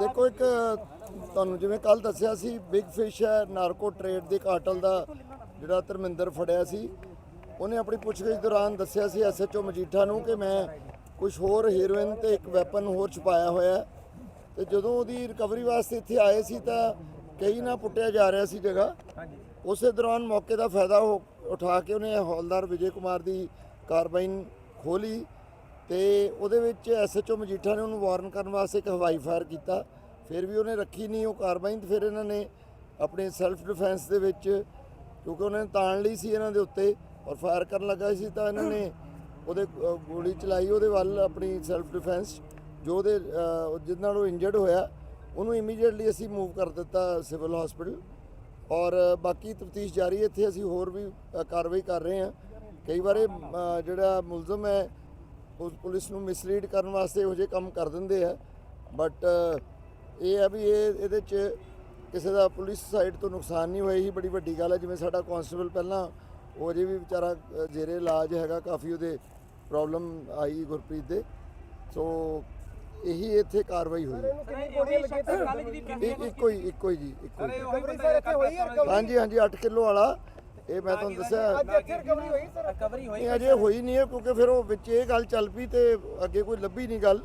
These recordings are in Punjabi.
ਦੇਖੋ ਇੱਕ, ਤੁਹਾਨੂੰ ਜਿਵੇਂ ਕੱਲ ਦੱਸਿਆ ਸੀ ਬਿਗ ਫਿਸ਼ ਹੈ ਨਾਰਕੋ ਟ੍ਰੇਡ ਦੇ ਕਾਟਲ ਦਾ ਜਿਹੜਾ ਧਰਮਿੰਦਰ ਫੜਿਆ ਸੀ। ਉਹਨੇ ਆਪਣੀ ਪੁੱਛਗਿੱਛ ਦੌਰਾਨ ਦੱਸਿਆ ਸੀ ਐਸਐਚਓ ਮਜੀਠਾ ਨੂੰ ਕਿ ਮੈਂ ਕੁਝ ਹੋਰ ਹੀਰੋਇਨ ਤੇ ਇੱਕ ਵੈਪਨ ਹੋਰ ਛੁਪਾਇਆ ਹੋਇਆ ਹੈ। ਤੇ ਜਦੋਂ ਉਹਦੀ ਰਿਕਵਰੀ ਵਾਸਤੇ ਇੱਥੇ ਆਏ ਸੀ ਤਾਂ ਕਈ ਨਾ ਪੁੱਟਿਆ ਜਾ ਰਿਹਾ ਸੀ ਜਗ੍ਹਾ। ਉਸੇ ਦੌਰਾਨ ਮੌਕੇ ਦਾ ਫਾਇਦਾ ਉਹ ਉਠਾ ਕੇ ਉਹਨੇ ਹੌਲਦਾਰ ਵਿਜੇ ਕੁਮਾਰ ਦੀ ਕਾਰਬਾਈਨ ਖੋਲੀ ਤੇ ਉਹਦੇ ਵਿੱਚ ਐਸਐਚਓ ਮਜੀਠਾ ਨੇ ਉਹਨੂੰ ਵਾਰਨ ਕਰਨ ਵਾਸਤੇ ਇੱਕ ਹਵਾਈ ਫਾਇਰ ਕੀਤਾ। ਫਿਰ ਵੀ ਉਹਨੇ ਰੱਖੀ ਨਹੀਂ ਉਹ ਕਾਰਵਾਈ ਫਿਰ ਇਹਨਾਂ ਨੇ ਆਪਣੇ ਸੈਲਫ ਡਿਫੈਂਸ ਦੇ ਵਿੱਚ ਕਿਉਂਕਿ ਉਹਨਾਂ ਨੇ ਤਾਣ ਲਈ ਸੀ ਇਹਨਾਂ ਦੇ ਉੱਤੇ ਔਰ ਫਾਇਰ ਕਰਨ ਲੱਗਾ ਸੀ ਤਾਂ ਇਹਨਾਂ ਨੇ ਉਹਦੇ ਗੋਲੀ ਚਲਾਈ ਉਹਦੇ ਵੱਲ ਆਪਣੀ ਸੈਲਫ ਡਿਫੈਂਸ ਜੋ ਉਹਦੇ ਅ, ਜਿਹਦੇ ਨਾਲ ਉਹ ਇੰਜਰਡ ਹੋਇਆ ਉਹਨੂੰ ਇਮੀਡੀਏਟਲੀ ਅਸੀਂ ਮੂਵ ਕਰ ਦਿੱਤਾ ਸਿਵਲ ਹਸਪੀਟਲ ਔਰ ਬਾਕੀ ਤਫਤੀਸ਼ ਜਾਰੀ ਹੈ ਇੱਥੇ ਅਸੀਂ ਹੋਰ ਵੀ ਕਾਰਵਾਈ ਕਰ ਰਹੇ ਹਾਂ। ਕਈ ਵਾਰੇ ਜਿਹੜਾ ਮੁਲਜ਼ਮ ਹੈ ਉਸ ਪੁਲਿਸ ਨੂੰ ਮਿਸਲੀਡ ਕਰਨ ਵਾਸਤੇ ਇਹੋ ਜਿਹੇ ਕੰਮ ਕਰ ਦਿੰਦੇ ਆ। ਬਟ ਇਹ ਹੈ ਵੀ ਇਹ ਇਹਦੇ 'ਚ ਕਿਸੇ ਦਾ ਪੁਲਿਸ ਸਾਈਡ ਤੋਂ ਨੁਕਸਾਨ ਨਹੀਂ ਹੋਇਆ। ਹੀ ਬੜੀ ਵੱਡੀ ਗੱਲ ਹੈ ਜਿਵੇਂ ਸਾਡਾ ਕਾਂਸਟੇਬਲ ਪਹਿਲਾਂ ਉਹ ਅਜੇ ਵੀ ਵਿਚਾਰਾ ਜੇਰੇ ਇਲਾਜ ਹੈਗਾ ਕਾਫੀ ਉਹਦੇ ਪ੍ਰੋਬਲਮ ਆਈ ਗੁਰਪ੍ਰੀਤ ਦੇ। ਸੋ ਇਹੀ ਇੱਥੇ ਕਾਰਵਾਈ ਹੋਈ। ਇਹ ਉਹੀ ਇੱਕ- ਹੀ ਇੱਕੋ ਹੀ ਜੀ ਇੱਕੋ ਹੀ? ਹਾਂਜੀ ਹਾਂਜੀ 8 ਕਿਲੋ ਵਾਲਾ। ਇਹ ਮੈਂ ਤੁਹਾਨੂੰ ਦੱਸਿਆ। ਅੱਜ ਇੱਥੇ ਰਿਕਵਰੀ ਹੋਈ ਸਰ ਰਿਕਵਰੀ ਹੋਈ ਨਹੀਂ ਅਜੇ ਹੋਈ ਨਹੀਂ ਹੈ ਕਿਉਂਕਿ ਫਿਰ ਉਹ ਵਿੱਚ ਇਹ ਗੱਲ ਚੱਲ ਪਈ ਤੇ ਅੱਗੇ ਕੋਈ ਲੱਭੀ ਨਹੀਂ ਗੱਲ।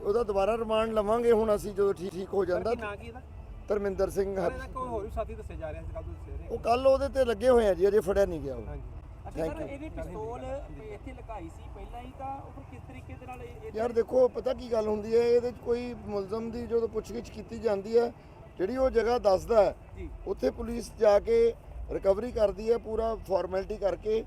ਉਹਦਾ ਦੁਬਾਰਾ ਰਿਮਾਂਡ ਲਵਾਂਗੇ ਹੁਣ ਅਸੀਂ ਜਦੋਂ ਠੀਕ ਠੀਕ ਹੋ ਜਾਂਦਾ। ਨਾ ਕੀ ਇਹਦਾ? ਧਰਮਿੰਦਰ ਸਿੰਘ ਸਰ ਹਰ- ਇਹਦਾ ਕੋਈ ਹੋਰ ਵੀ ਸਾਥੀ ਦੱਸੇ ਜਾ ਰਹੇ ਸੀ ਕੱਲ ਤੁਸੀਂ ਸਵੇਰੇ ਉਹ ਕੱਲ ਉਹਦੇ ਤੇ ਲੱਗੇ ਹੋਏ ਆ ਜੀ ਅਜੇ ਫੜਿਆ ਨਹੀਂ ਗਿਆ ਉਹ। ਹਾਂਜੀ। ਅੱਛਾ Thank ਸਰ you. ਇਹਦੀ ਪਿਸਤੌਲ ਇੱਥੇ ਲਗਾਈ ਸੀ ਪਹਿਲਾਂ ਹੀ ਤਾਂ ਉਹ ਫਿਰ ਕਿਸ ਤਰੀਕੇ ਦੇ ਨਾਲ ਇਹ- ਇਹ- ਯਾਰ ਦੇਖੋ ਪਤਾ ਕੀ ਗੱਲ ਹੁੰਦੀ ਹੈ ਇਹਦੇ 'ਚ ਕੋਈ ਮੁਲਜ਼ਮ ਦੀ ਜਦੋਂ ਪੁੱਛਗਿੱਛ ਕੀਤੀ ਜਾਂਦੀ ਹੈ ਜਿਹੜੀ ਉਹ ਜਗ੍ਹਾ ਦੱਸਦਾ ਹੈ ਜੀ। ਉੱਥੇ ਪੁਲਿਸ ਜਾ ਕੇ ਰਿਕਵਰੀ ਕਰਦੀ ਹੈ ਪੂਰਾ ਫਾਰਮੈਲਿਟੀ ਕਰਕੇ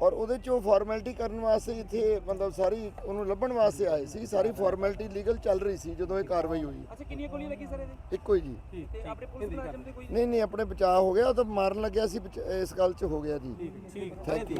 ਔਰ ਉਹਦੇ 'ਚ ਉਹ ਫਾਰਮੈਲਿਟੀ ਕਰਨ ਵਾਸਤੇ ਇੱਥੇ ਮਤਲਬ ਸਾਰੀ ਉਹਨੂੰ ਲੱਭਣ ਵਾਸਤੇ ਆਏ ਸੀ ਸਾਰੀ ਫਾਰਮੈਲਿਟੀ ਲੀਗਲ ਚੱਲ ਰਹੀ ਸੀ ਜਦੋਂ ਇਹ ਕਾਰਵਾਈ ਹੋਈ। ਅੱਛਾ ਕਿੰਨੀਆਂ ਗੋਲੀਆਂ ਲੱਗੀ ਸਰ ਇਹਦੇ? ਇੱਕੋ ਹੀ ਜੀ। ਤੇ ਆਪਣੇ ਪੁਲਿਸ ਮੁਲਾਜ਼ਮ ਕੋਈ ਨਹੀਂ ਨਹੀਂ ਆਪਣੇ ਬਚਾਅ ਹੋ ਗਿਆ ਉਹ ਤਾਂ ਮਾਰਨ ਲੱਗਿਆ ਸੀ ਬਚ- ਇਸ ਗੱਲ 'ਚ ਹੋ ਗਿਆ ਜੀ। ਠੀਕ ਥੈਂਕ ਯੂ